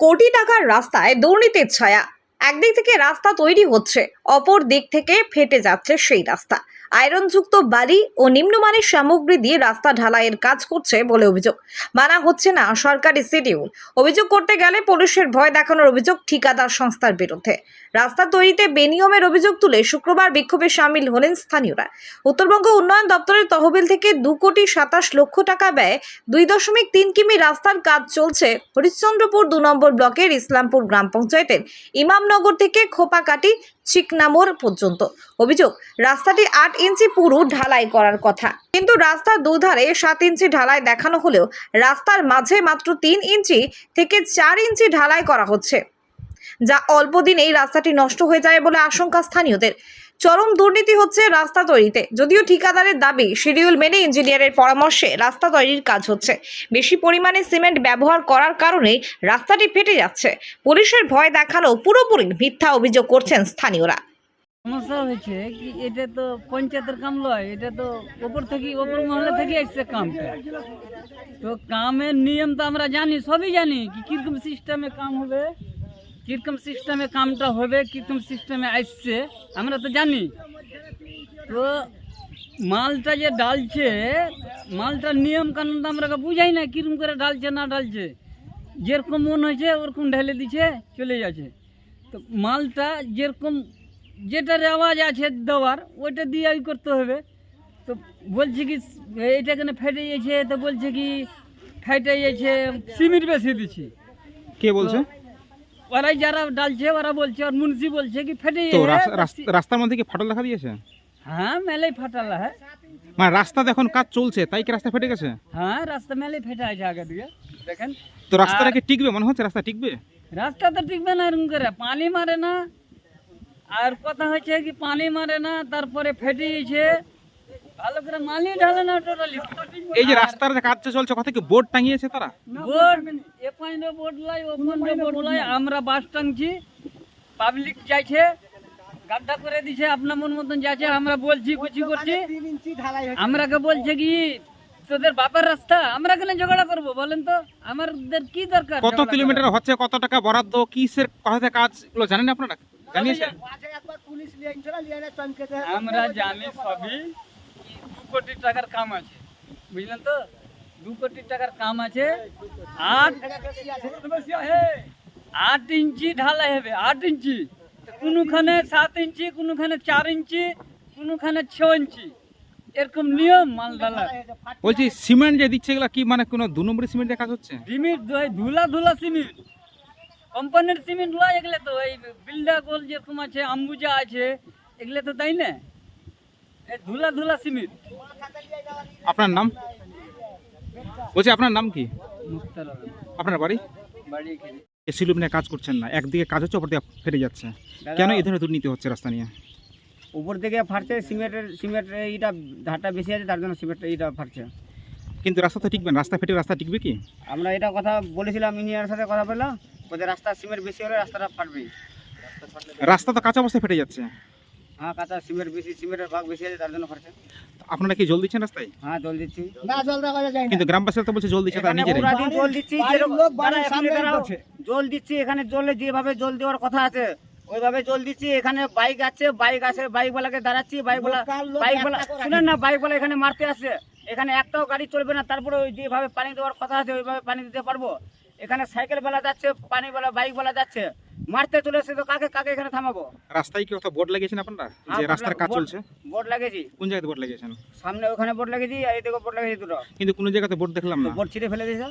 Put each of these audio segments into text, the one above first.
কোটি টাকার রাস্তায় দুর্নীতির ছায়া। একদিক থেকে রাস্তা তৈরি হচ্ছে, অপর দিক থেকে ফেটে যাচ্ছে সেই রাস্তা। আয়রনযুক্ত বালি ও নিম্নমানের সামগ্রী দিয়ে রাস্তা ঢালাইয়ের কাজ করছে বলে অভিযোগ। মানা হচ্ছে না সরকারি শিডিউল। অভিযোগ করতে গেলে পুলিশের ভয় দেখানোর অভিযোগ ঠিকাদার সংস্থার বিরুদ্ধে। রাস্তা তৈরিতে বেনিয়মের অভিযোগ তুলে শুক্রবার বিক্ষোভে সামিল হলেন স্থানীয়রা। উত্তরবঙ্গ উন্নয়ন দপ্তরের তহবিল থেকে দু কোটি সাতাশ লক্ষ টাকা ব্যয় দুই দশমিক তিন কিমি রাস্তার কাজ চলছে হরিশ্চন্দ্রপুর দু নম্বর ব্লকের ইসলামপুর গ্রাম পঞ্চায়েতের ইমামনগর থেকে খোপাকাটি চিকনামোর পর্যন্ত। অভিযোগ, রাস্তাটি আট ইঞ্চি পুরু ঢালাই করার কথা। কিন্তু রাস্তার দুধারে সাত ইঞ্চি ঢালাই দেখানো হলেও রাস্তার মাঝে মাত্র তিন ইঞ্চি থেকে চার ইঞ্চি ঢালাই করা হচ্ছে। যা অল্প দিনেই রাস্তাটি নষ্ট হয়ে যায় বলে আশঙ্কা স্থানীয়দের। চরম দুর্নীতি হচ্ছে রাস্তা তৈরিতে। যদিও ঠিকাদারের দাবি, শিডিউল মেনে ইঞ্জিনিয়ারের পরামর্শে রাস্তা তৈরির কাজ হচ্ছে। বেশি পরিমাণে সিমেন্ট ব্যবহার করার কারণে রাস্তাটি ফেটে যাচ্ছে। পুলিশের ভয় দেখানো পুরোপুরি মিথ্যা অভিযোগ করছেন স্থানীয়রা। সমস্যা হয়েছে কি, এটা তো পঞ্চায়েতের কাম লয়, এটা তো ওপর থেকে, ওপর মহলে থেকে এসছে কামটা তো কামের নিয়ম তো আমরা জানি, সবই জানি, কি কীরকম সিস্টেমে কাম হবে? কীরকম সিস্টেমে কামটা হবে কীরকম সিস্টেমে আসছে আমরা তো জানি। তো মালটা যে ডালছে মালটার নিয়ম কানুন তো আমরা বুঝাই না কীরকম করে ডালছে না ডালছে। যেরকম মন হয়েছে ওরকম ঢেলে দিচ্ছে চলে যাচ্ছে। তো মালটা যেরকম যেটা রেওয়াজ আছে দেওয়ার ওইটা দিয়ে ওই করতে হবে। তো বলছে কি এটা কেন ফেটে গেছে তো বলছে কি ফেটে গেছে সিমেন্ট বেশি দিচ্ছি। কে বলছে? ওরাই যারা ডালছে ওরা বলছে আর মুন্সি বলছে কি ফেটে তো রাস্তার মধ্যে কি ফাটল দেখা দিয়েছে? হ্যাঁ মেলেই ফাটালা হ্যাঁ। মানে রাস্তাতে এখন কাজ চলছে তাই কি রাস্তা ফেটে গেছে? হ্যাঁ রাস্তা মেলেই ফেটে আছে আগে দিকে দেখেন। তো রাস্তাটা কি টিকবে মনে হচ্ছে রাস্তা টিকবে? রাস্তা তো টিকবে না এরকম করে পানি মারে না। আর কথা হচ্ছে কি পানি মারে না তারপরে ফেটে গেছে। এই যে রাস্তার চলছে কথা কি বোর্ড টাঙিয়েছে তারা? বোর্ড এ বোর্ড লাই ও বোর্ড লাই আমরা বাস পাবলিক যাইছে গাড্ডা করে দিছে আপনার মন মতন যাচ্ছে আমরা বলছি কুচি করছি। আমরাকে বলছে কি তোদের বাপের রাস্তা আমরা কেন ঝগড়া করব? বলেন তো আমাদের কি দরকার কত কিলোমিটার হচ্ছে কত টাকা বরাদ্দ কিসের কথাতে কাজগুলো জানেন আপনারা? জানিয়েছেন? আমরা জানি সবই। কোটি টাকার কাম আছে। বুঝলেন তো? দু কোটি টাকার কাম আছে। আট আট ইঞ্চি ঢালাই হবে আট ইঞ্চি। কোনোখানে সাত ইঞ্চি কোনোখানে চার ইঞ্চি কোনোখানে ছ ইঞ্চি। এরকম নিয়ম মাল ঢালা বলছি সিমেন্ট যে দিচ্ছে এগুলো কি মানে কোনো দু নম্বরের সিমেন্ট কাজ হচ্ছে? সিমেন্ট ধুলা ধুলা সিমেন্ট। কোম্পানির সিমেন্ট লয় এগুলো তো এই বিল্ডা গোল যেরকম আছে আম্বুজা আছে এগুলো তো তাই না? ধুলা ধুলা সিমেন্ট। আপনার নাম? বলছি আপনার নাম কি? আপনার বাড়ি? বাড়ি এখানে। নিয়ে কাজ করছেন না একদিকে কাজ হচ্ছে ওপর দিকে ফেটে যাচ্ছে। কেন এই ধরনের দুর্নীতি হচ্ছে রাস্তা নিয়ে? উপর থেকে ফাটছে সিমেন্টের সিমেন্টের এইটা ধারটা বেশি আছে তার জন্য সিমেন্টের এইটা ফাটছে। কিন্তু রাস্তা তো টিকবে রাস্তা ফেটে রাস্তা টিকবে কি? আমরা এটা কথা বলেছিলাম ইঞ্জিনিয়ারের সাথে কথা বললাম ওদের রাস্তা সিমেন্ট বেশি হলে রাস্তাটা ফাটবে রাস্তা তো কাঁচা অবস্থায় ফেটে যাচ্ছে। হ্যাঁ কাঁচা সিমেন্ট বেশি সিমেন্টের ভাগ বেশি আছে তার জন্য ফাটছে আপনারা কি জল দিচ্ছেন রাস্তায়? হ্যাঁ জল দিচ্ছি। কিন্তু গ্রামবাসীরা তো বলছে জল দিচ্ছে তারা দিন জল দিচ্ছি এখানে দাঁড়াও। জল দিচ্ছি এখানে জলে যেভাবে জল দেওয়ার কথা আছে ওইভাবে জল দিচ্ছি। এখানে বাইক আছে বাইক আছে বাইক বালাকে দাঁড়াচ্ছি বাইক বালা বাইক শুনেন না বাইক বালা এখানে মারতে আসছে এখানে একটাও গাড়ি চলবে না তারপরে ওই যেভাবে পানি দেওয়ার কথা আছে ওইভাবে পানি দিতে পারব। এখানে সাইকেল বেলা যাচ্ছে পানি বেলা বাইক বেলা যাচ্ছে। মারতে চলে এসেছে তো কাকে কাকে এখানে থামাবো? রাস্তায় কি কথা বোর্ড লাগিয়েছেন আপনারা? হ্যাঁ, যে রাস্তার কাজ চলছে? বোর্ড লাগিয়েছি। কোন জায়গায় বোর্ড লাগিয়েছেন? সামনে ওখানে বোর্ড লাগিয়েছি আর এদিকে বোর্ড লাগিয়েছি দুটো। কিন্তু কোনো জায়গাতে বোর্ড দেখলাম না। বোর্ড ছিঁড়ে ফেলে দিয়েছে।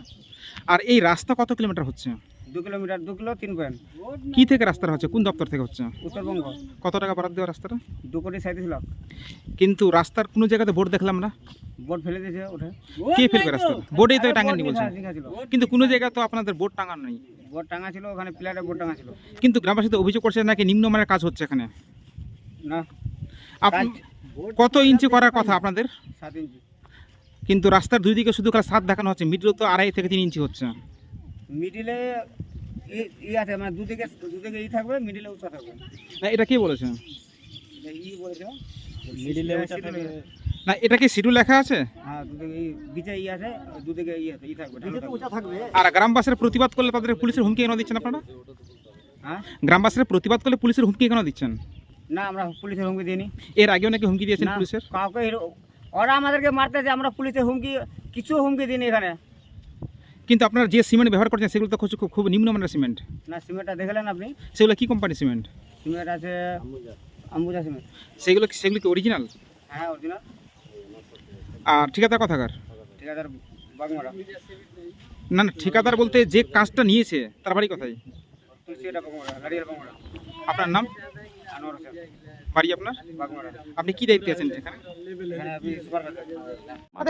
আর এই রাস্তা কত কিলোমিটার হচ্ছে? দু কিলোমিটার দু কিলো তিন পয়েন্ট। কি থেকে রাস্তা হচ্ছে? কোন দপ্তর থেকে হচ্ছে? উত্তরবঙ্গ। কত টাকা বরাদ্দ দেওয়া রাস্তাটা? দু কোটি সাঁত্রিশ লাখ। কিন্তু রাস্তার কোনো জায়গাতে বোর্ড দেখলাম না। বোর্ড ফেলে দিয়েছে ওঠে। কে ফেলবে রাস্তা বোর্ডেই তো টাঙানি বলছেন কিন্তু কোনো জায়গায় তো আপনাদের বোর্ড টাঙানো নেই। বোর্ড টাঙা ছিল ওখানে প্লেয়ারে বোর্ড টাঙা ছিল। কিন্তু গ্রামবাসী তো অভিযোগ করছে নাকি নিম্নমানের কাজ হচ্ছে এখানে? না। আপ- কত ইঞ্চি করার কথা আপনাদের? সাত ইঞ্চি। কিন্তু রাস্তার দুই দিকে শুধু সাত দেখানো হচ্ছে। মিডল তো আড়াই থেকে তিন ইঞ্চি হচ্ছে। মিডিলে ই- ই আছে মানে দুদিকে দুদিকে ই থাকবে মিডিলে উঁচা থাকবে। না এটা কে বলেছে এটা ই বলেছে। মিডিলে না এটা কি শিডিউল লেখা আছে? হ্যাঁ দুদিকে বিচে ই আছে দুদিকে ই আছে ই থাকবে ঢালু থাকবে। আর গ্রামবাসীরা প্রতিবাদ করলে তাদের পুলিশের হুমকি কেন দিচ্ছেন আপনারা? হ্যাঁ? গ্রামবাসীরা প্রতিবাদ করলে পুলিশের হুমকি কেন দিচ্ছেন? না আমরা পুলিশের হুমকি দিইনি। এর আগেও নাকি হুমকি দিয়েছেন না, পুলিশের? কাউকে ওরা আমাদেরকে মারতেছে আমরা পুলিশের হুমকি কিছু হুমকি দিইনি এখানে। কিন্তু আপনারা যে সিমেন্ট ব্যবহার করছেন সেগুলো তো খুব- খুব নিম্নমানের সিমেন্ট। না সিমেন্টটা দেখলেন আপনি? সেগুলো কি কোম্পানি সিমেন্ট? সিমেন্ট আছে আম্বুজা। সিমেন্ট। সেগুলো সেগুলো কি অরিজিনাল হ্যাঁ অরিজিনাল আর ঠিকাদার কথাকার? ঠিকাদার বাগমারা। না না ঠিকাদার বলতে যে কাজটা নিয়েছে তার বাড়ি কোথায়? বাগমারা। আপনার নাম? আনোয়ার হোসেন। বাড়ি আপনার? আপনি কি দায়িত্বে আছেন এখানে?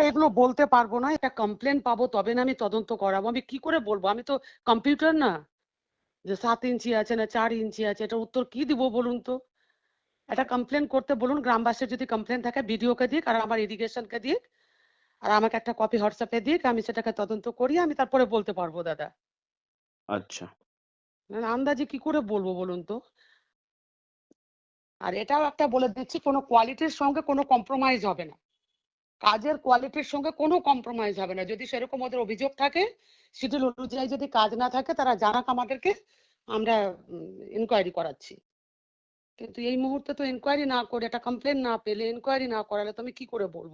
এগুলো বলতে পারব না এটা কমপ্লেন পাবো তবে না আমি তদন্ত করাবো। আমি কি করে বলব? আমি তো কম্পিউটার না। যে সাত ইঞ্চি আছে না চার ইঞ্চি আছে এটা উত্তর কি দিব বলুন তো? এটা কমপ্লেন করতে বলুন গ্রামবাসীর যদি কমপ্লেন থাকে বিডিওকে দিক আর আমার ইরিগেশনকে দিক আর আমাকে একটা কপি হোয়াটসঅ্যাপে দিক আমি সেটাকে তদন্ত করি আমি তারপরে বলতে পারব দাদা। আচ্ছা। না আন্দাজে কি করে বলব বলুন তো? আর এটাও একটা বলে দিচ্ছি, কোনো কোয়ালিটির সঙ্গে কোনো কম্প্রোমাইজ হবে না। কাজের কোয়ালিটির সঙ্গে কোনো কম্প্রোমাইজ হবে না। যদি সেরকম ওদের অভিযোগ থাকে শিডিউল অনুযায়ী যদি কাজ না থাকে, তারা জানাক আমাদেরকে, আমরা ইনকোয়ারি করাচ্ছি। কিন্তু এই মুহূর্তে তো ইনকোয়ারি না করে, একটা কমপ্লেন না পেলে ইনকোয়ারি না করালে তো আমি কি করে বলব?